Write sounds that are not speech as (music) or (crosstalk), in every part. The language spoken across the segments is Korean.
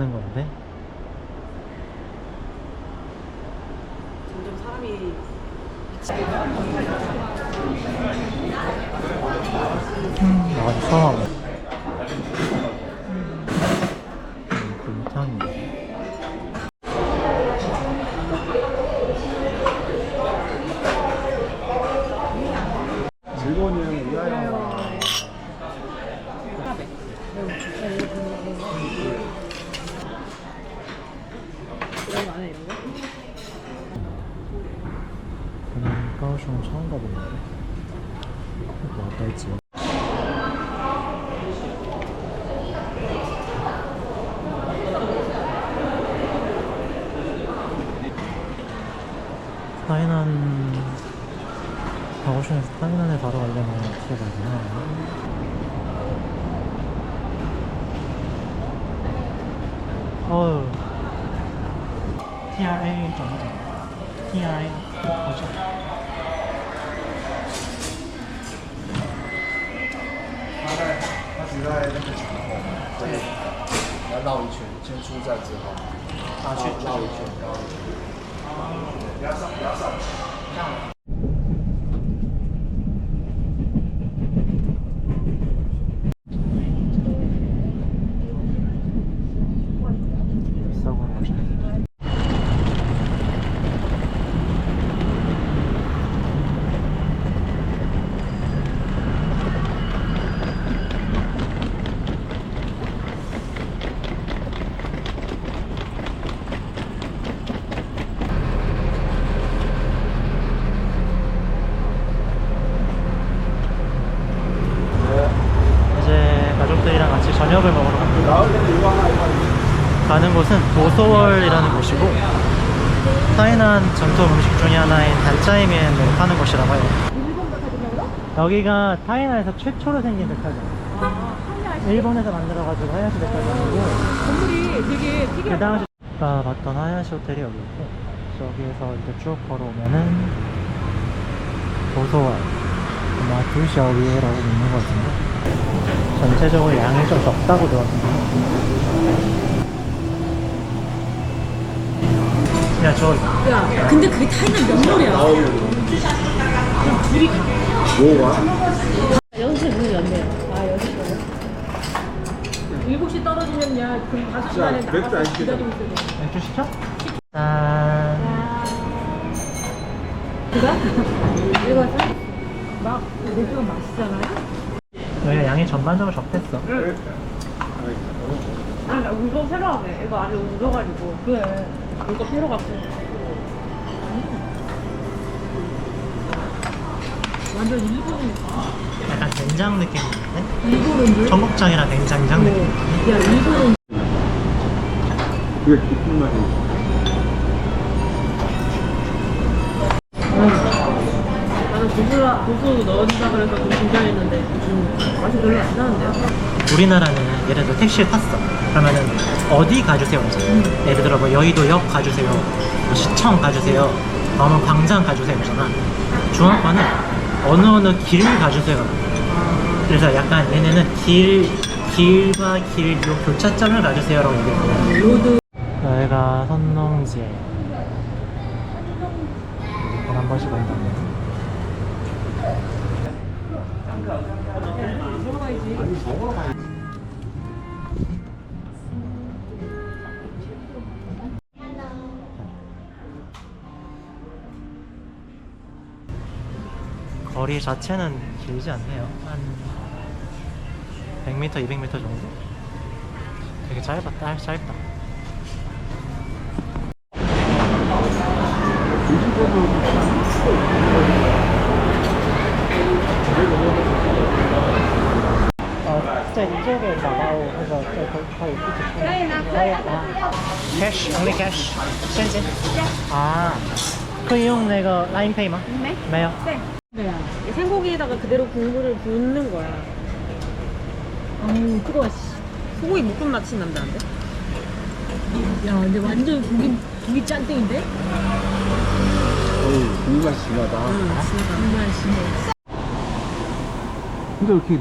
하는 건데? 점점 사람이 음, 맛있어 음, 가오슝 처음 가보는데? 뭐 어떨지. 타이난 가오슝에서 타이난에 바로 가려면 어떻게 가야 되나? 어우 TRA 정도 TRA 뭐죠? 要绕一圈，先出站之后，他去绕一圈，绕一圈。不要上，不要上。 가족들이랑 같이 저녁을 먹으러 갑니다. 가는 곳은 도소월이라는 곳이고 타이난 전통 음식 중에 하나인 달짜이면을 파는 곳이라고 해요. 여기가 타이난에서 최초로 생긴 백화점. 일본에서 만들어가지고 하야시 백화점이고 건물이 되게 그 특이하다. 당시 가 봤던 하야시 호텔이 여기 있고 저기에서 이제 쭉 걸어오면은 도소월 아마 두셔위에라고 있는 것 같은데 전체적으로 양이 좀 적다고 들었는데 야, 저 야, 근데 그게 타이난 명물이야. 둘이 뭐가? 6시 문이 열네요. 아, 6시거든. 7시 떨어지면 야, 그럼 5시 안에 자, 맥주 안 나가서. 기다리고 있어야 돼. 맥주 시켜? 짠. 이거 사? (laughs) 막 맥주가 맛있잖아요? 여기가 양이 전반적으로 적댔어. 아, 나 이거 새로 하네. 이거 안에 얹어가지고. 그래. 이거 새로 갖고. 완전 일본, 약간 된장 느낌 나는데? 일본은 물? 청국장이랑 된장장 느낌. 야, 일본은 그게 깊은 맛이. 고수, 고수 넣는다 그래서 좀 긴장했는데 음, 맛이 별로 안 나는데요? 우리나라는 예를 들어 택시를 탔어. 그러면은 어디 가주세요? 이제. 예를 들어 뭐 여의도역 가주세요. 뭐 시청 가주세요. 그러면 광장 가주세요. 그러잖아. 중앙과는 어느 어느 길 가주세요. 그래서 약간 얘네는 길, 길과 길, 요 교차점을 가주세요라고 얘기해요. 로드 여기가 선농지에 이걸 한 번씩 온다면 거리 자체는 길지 않네요 한 100m, 200m 정도? 되게 짧았다, 짧다 어, 진짜 이쪽에 나가오 해서 더 이쁘지. cash, only cash. 现金. 아, 可以用那个 Line Pay 吗？没有。 네. 생고기에다가 그대로 국물을 붓는 거야. 어우, 뜨거워, 씨. 소고기 묶음 맛이 난다는데? 야, 근데 완전 고기, 고기 짠땡인데? 어이, 그 맛이 심하다. 정말 심해. 근데 왜 이렇게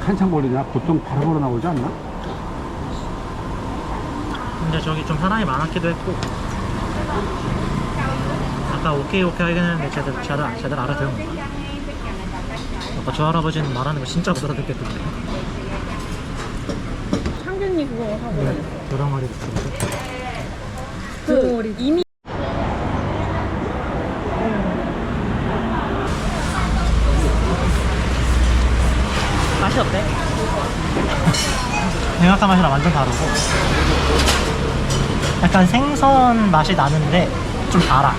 한참 걸리냐? 보통 바로바로 나오지 않나? 근데 저기 좀 사람이 많았기도 했고. 아까 오케이 오케이 하긴 했는데 제대로 제대로, 제대로 알아들은 거야 아까 저 할아버지는 말하는 거 진짜 못 알아듣겠던데. 창균이 그거 하고 네, 도랑머리 붙이고 그 이미 맛이 어때? 생각한 맛이랑 완전 다르고 약간 생선 맛이 나는데 좀 달아.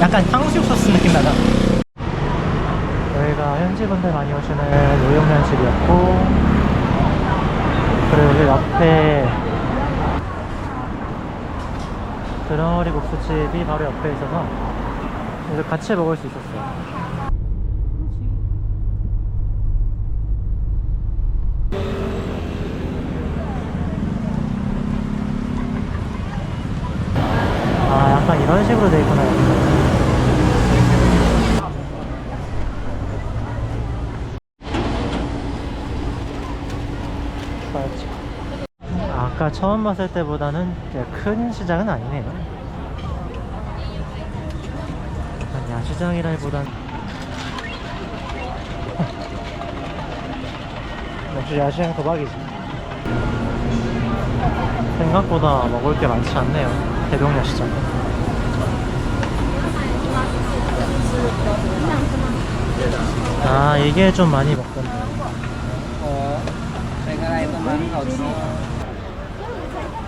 약간 탕수육 소스 느낌 나잖아. 여기가 현지분들 많이 오시는 노용면집이었고 그리고 여기 옆에 드렁어리 국수집이 바로 옆에 있어서 그래서 같이 먹을 수 있었어요 아 약간 이런 식으로 돼 있구나. 아까 처음 봤을 때보다는 큰 시장은 아니네요 야시장이라기보단 (laughs) 역시 야시장 도박이지 생각보다 먹을 게 많지 않네요. 대동야 시장. 아 이게 좀 많이 먹던데.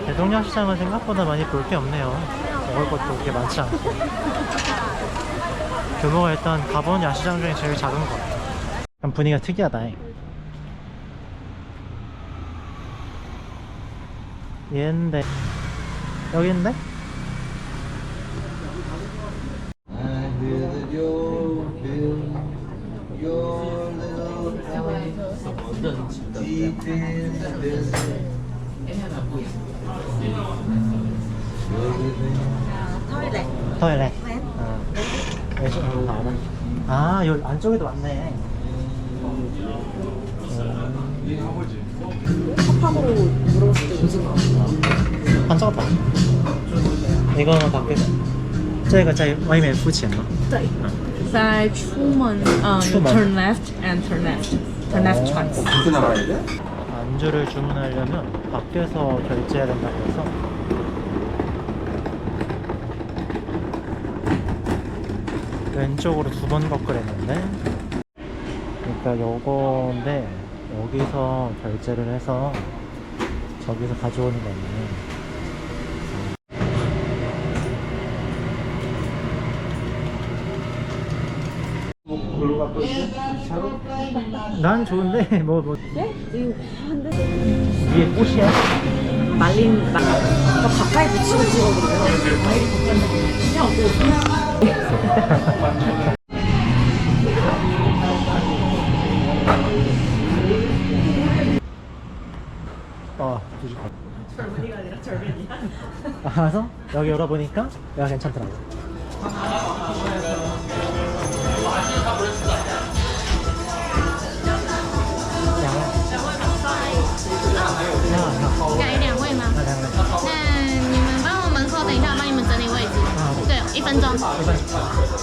대동양 시장은 생각보다 많이 볼 게 없네요. 먹을 것도 그렇게 많지 않고. 규모가 일단 가본 야시장 중에 제일 작은 것 같아요. 분위기가 특이하다 얘인데. 여기 있는데? town deep in the desert. You're living 토일렛. 어. 여기 좀 나오나? 아 여기 안쪽에도 왔네. 팝으로 물어봤을 때 무슨 맛? 안 적었다. 이거는 밖에 这个在外面付钱吗？对， 在出门，嗯、出门 turn left and turn left, turn left twice. 안주를 주문하려면 밖에서 결제해야 된다고 해서 왼쪽으로 두 번 거꾸랬는데 그러니까 요건데 여기서 결제를 해서 저기서 가져오는 거네 난 좋은데 뭐 뭐 네? 이거 한데 위에 꽃이야? 말린 나 가까이 붙이고 찍어드려요. 어. 젊은이가 아니라 젊은이야. 알아서 여기 열어보니까 여기가 괜찮더라고. 一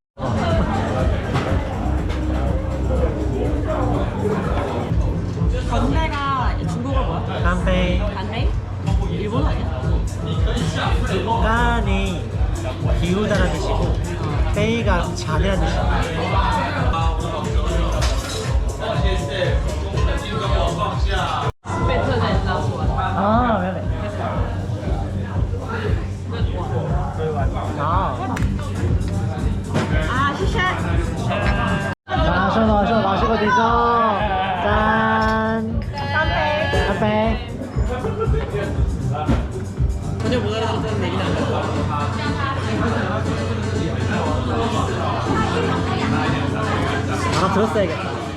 깐이 기우다라는 뜻이고 페이가 잔이라는 뜻이야. 아, 왜래? 아. 자, 쇼 마셔, 마시고 드셔. 들었어야겠다.